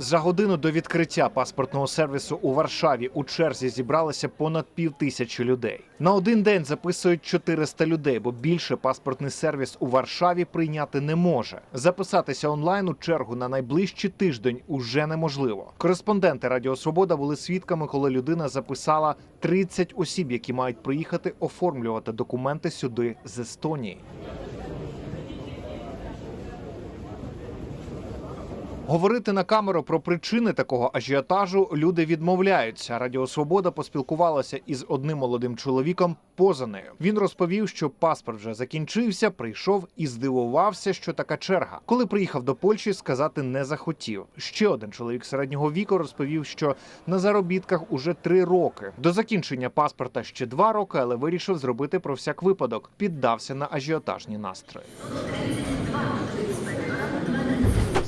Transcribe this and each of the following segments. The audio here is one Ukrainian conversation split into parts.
За годину до відкриття паспортного сервісу у Варшаві у черзі зібралося понад пів тисячі людей. На один день записують 400 людей, бо більше паспортний сервіс у Варшаві прийняти не може. Записатися онлайн у чергу на найближчий тиждень уже неможливо. Кореспонденти Радіо Свобода були свідками, коли людина записала 30 осіб, які мають приїхати оформлювати документи сюди з Естонії. Говорити на камеру про причини такого ажіотажу люди відмовляються. Радіо Свобода поспілкувалася із одним молодим чоловіком поза нею. Він розповів, що паспорт вже закінчився, прийшов і здивувався, що така черга. Коли приїхав до Польщі, сказати не захотів. Ще один чоловік середнього віку розповів, що на заробітках уже три роки. До закінчення паспорта ще два роки, але вирішив зробити про всяк випадок. Піддався на ажіотажні настрої.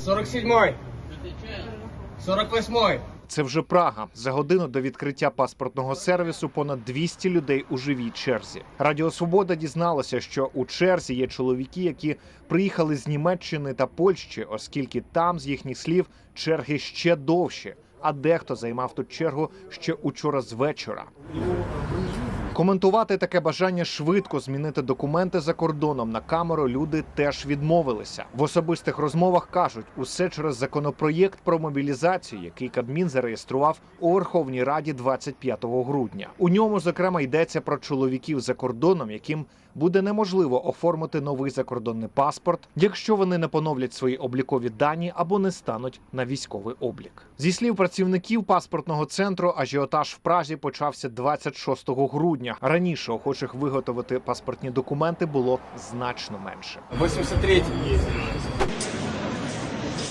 47-й. 48-й. Це вже Прага. За годину до відкриття паспортного сервісу понад 200 людей у живій черзі. Радіо Свобода дізналося, що у черзі є чоловіки, які приїхали з Німеччини та Польщі, оскільки там, з їхніх слів, черги ще довші. А дехто займав тут чергу ще учора з вечора. Коментувати таке бажання швидко змінити документи за кордоном на камеру люди теж відмовилися. В особистих розмовах кажуть, усе через законопроєкт про мобілізацію, який Кабмін зареєстрував у Верховній Раді 25 грудня. У ньому зокрема йдеться про чоловіків за кордоном, яким буде неможливо оформити новий закордонний паспорт, якщо вони не поновлять свої облікові дані або не стануть на військовий облік. Зі слів працівників паспортного центру, ажіотаж в Празі почався 26 грудня. Раніше охочих виготовити паспортні документи було значно менше. 83-й.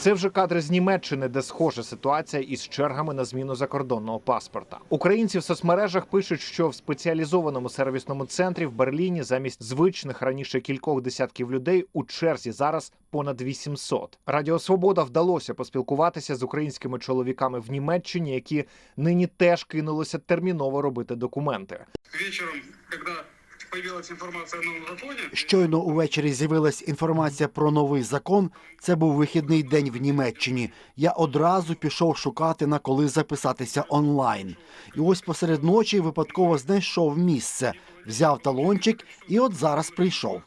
Це вже кадри з Німеччини, де схожа ситуація із чергами на зміну закордонного паспорта. Українці в соцмережах пишуть, що в спеціалізованому сервісному центрі в Берліні замість звичних раніше кількох десятків людей у черзі зараз понад 800. Радіо Свобода вдалося поспілкуватися з українськими чоловіками в Німеччині, які нині теж кинулися терміново робити документи. вечером, когда появилась информация о новом законе, Щойно увечері з'явилась інформація про новий закон. Це був вихідний день в Німеччині. Я одразу пішов шукати на коли записатися онлайн. І ось посеред ночі випадково знайшов місце, взяв талончик і от зараз прийшов.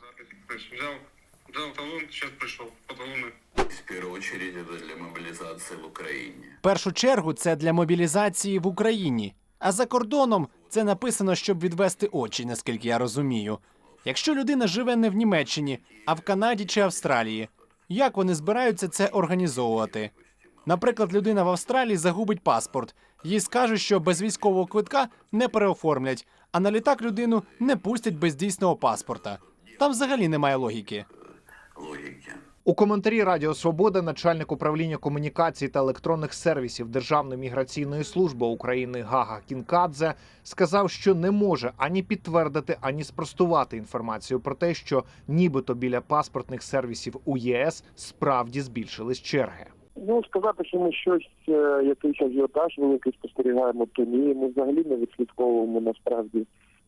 то есть взял, взял талон, сейчас пришел по талону. В это для мобилизации в Украине. В першу чергу це для мобілізації в Україні. А за кордоном це написано, щоб відвести очі, наскільки я розумію. Якщо людина живе не в Німеччині, а в Канаді чи Австралії, як вони збираються це організовувати? Наприклад, людина в Австралії загубить паспорт, їй скажуть, що без військового квитка не переоформлять, а на літак людину не пустять без дійсного паспорта. Там взагалі немає логіки. У коментарі Радіо Свобода начальник управління комунікацій та електронних сервісів Державної міграційної служби України Гага Кінкадзе сказав, що не може ані підтвердити, ані спростувати інформацію про те, що нібито біля паспортних сервісів у ЄС справді збільшились черги. Ну, сказати, що ми щось, е, якийсь ажіотаж, якийсь спостерігаємо, то ні, ми взагалі не відслідковуємо насправді.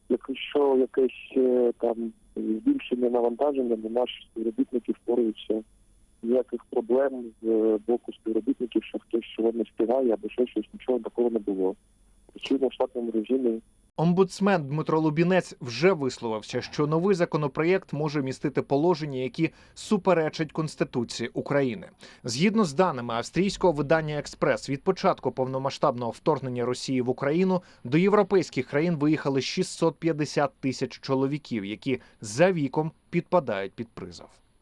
Якщо якесь е, там збільшення навантаження, то наші співробітники впораються. Ніяких проблем з е, боку співробітників, що хтось чого не встигає або ще щось, нічого такого не було. Причому в штатному режимі. Омбудсмен Дмитро Лубінець вже висловився, що новий законопроєкт може містити положення, які суперечать Конституції України. Згідно з даними австрійського видання Експрес, від початку повномасштабного вторгнення Росії в Україну до європейських країн виїхали 650 тисяч чоловіків, які за віком підпадають під призов.